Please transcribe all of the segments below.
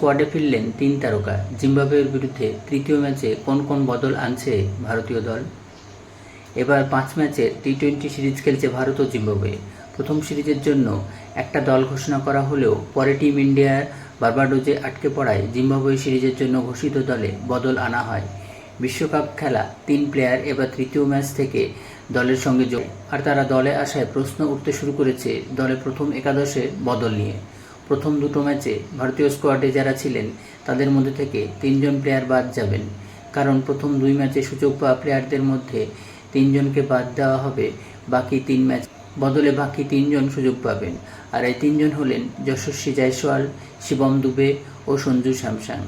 স্কোয়াডে ফিরলেন তিন তারকা। জিম্বাবুয়ের বিরুদ্ধে তৃতীয় ম্যাচে কোন কোন বদল আনছে ভারতীয় দল? এবার পাঁচ ম্যাচের টি টোয়েন্টি সিরিজ খেলছে ভারত ও জিম্বাবুয়ে। প্রথম সিরিজের জন্য একটা দল ঘোষণা করা হলেও পরে টিম ইন্ডিয়ার বার্বাডোজে আটকে পড়ায় জিম্বাবুয়ে সিরিজের জন্য ঘোষিত দলে বদল আনা হয়। বিশ্বকাপ খেলা তিন প্লেয়ার এবার তৃতীয় ম্যাচ থেকে দলের সঙ্গে যোগ। আর তারা দলে আসায় প্রশ্ন উঠতে শুরু করেছে দলে প্রথম একাদশে বদল নিয়ে। প্রথম দুটো ম্যাচে ভারতীয় স্কোয়াডে যারা ছিলেন, তাদের মধ্যে থেকে তিনজন প্লেয়ার বাদ যাবেন। কারণ প্রথম দুই ম্যাচে সুযোগ পাওয়া প্লেয়ারদের মধ্যে তিনজনকে বাদ দেওয়া হবে, বাকি তিন ম্যাচ বদলে বাকি তিনজন সুযোগ পাবেন। আর এই তিনজন হলেন যশস্বী জয়সওয়াল, শিবম দুবে ও সঞ্জু স্যামসাং।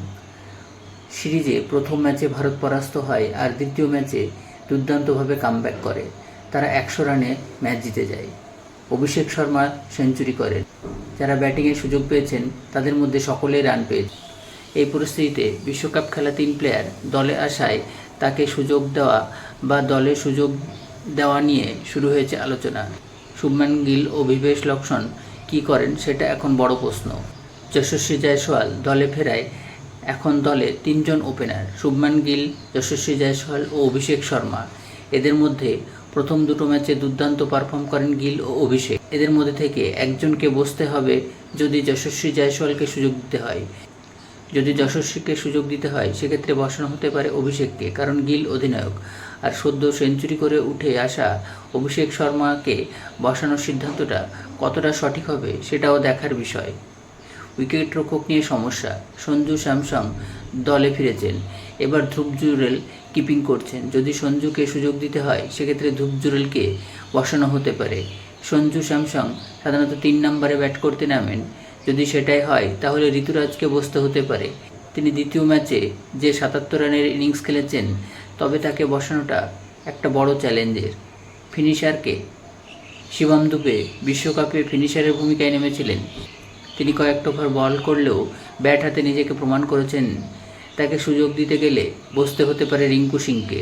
সিরিজে প্রথম ম্যাচে ভারত পরাস্ত হয় আর দ্বিতীয় ম্যাচে দুর্দান্তভাবে কামব্যাক করে। তারা একশো রানে ম্যাচ জিতে যায়। অভিষেক শর্মা সেঞ্চুরি করেন। যারা ব্যাটিংয়ের সুযোগ পেয়েছেন, তাদের মধ্যে সকলেই রান পেয়েছে এই পরিস্থিতিতে বিশ্বকাপ খেলা তিন প্লেয়ার দলে আসায় তাকে সুযোগ দেওয়া বা দলে সুযোগ দেওয়া নিয়ে শুরু হয়েছে আলোচনা। শুভমান গিল ও বিবেশ লক্ষণ কি করেন সেটা এখন বড় প্রশ্ন। যশস্বী জয়সওয়াল দলে ফেরায়, এখন দলে তিনজন ওপেনার শুভমান গিল, যশস্বী জয়সওয়াল ও অভিষেক শর্মা। এদের মধ্যে প্রথম দুটো ম্যাচে দুর্দান্ত পারফর্ম করেন গিল ও অভিষেক। এদের মধ্যে থেকে একজনকে বসতে হবে যদি যশস্বী জয়সওয়ালকে সুযোগ দিতে হয়। যদি যশস্বীকে সুযোগ দিতে হয়, সেক্ষেত্রে বসানো হতে পারে অভিষেককে, কারণ গিল অধিনায়ক। আর সদ্য সেঞ্চুরি করে উঠে আসা অভিষেক শর্মাকে বসানোর সিদ্ধান্তটা কতটা সঠিক হবে, সেটাও দেখার বিষয়। উইকেট রক্ষক নিয়ে সমস্যা। সঞ্জু স্যামসং দলে ফিরেছেন। এবার ধ্রুব জুরেল কিপিং করছেন। যদি সঞ্জুকে সুযোগ দিতে হয়, সেক্ষেত্রে ধ্রুব জুরেলকে বসানো হতে পারে। সঞ্জু স্যামসং সাধারণত তিন নম্বরে ব্যাট করতে নামেন। যদি সেটাই হয়, তাহলে ঋতুরাজকে বসতে হতে পারে। তিনি দ্বিতীয় ম্যাচে যে সাতাত্তর রানের ইনিংস খেলেছেন, তবে তাকে বসানোটা একটা বড় চ্যালেঞ্জের। ফিনিশারকে শিবম দুবে বিশ্বকাপে ফিনিশারের ভূমিকায় নেমেছিলেন। তিনি কয়েকটা ওভার বল করলেও ব্যাট হাতে নিজেকে প্রমাণ করেছেন তাকে সুযোগ দিতে গেলে বসতে হতে পারে রিঙ্কু সিংকে।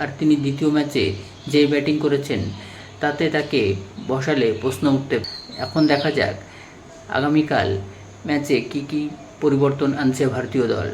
আর তিনি দ্বিতীয় ম্যাচে যে ব্যাটিং করেছেন, তাতে তাকে বসালে প্রশ্ন উঠতে এখন দেখা যাক, আগামীকাল ম্যাচে কি কি পরিবর্তন আনছে ভারতীয় দল।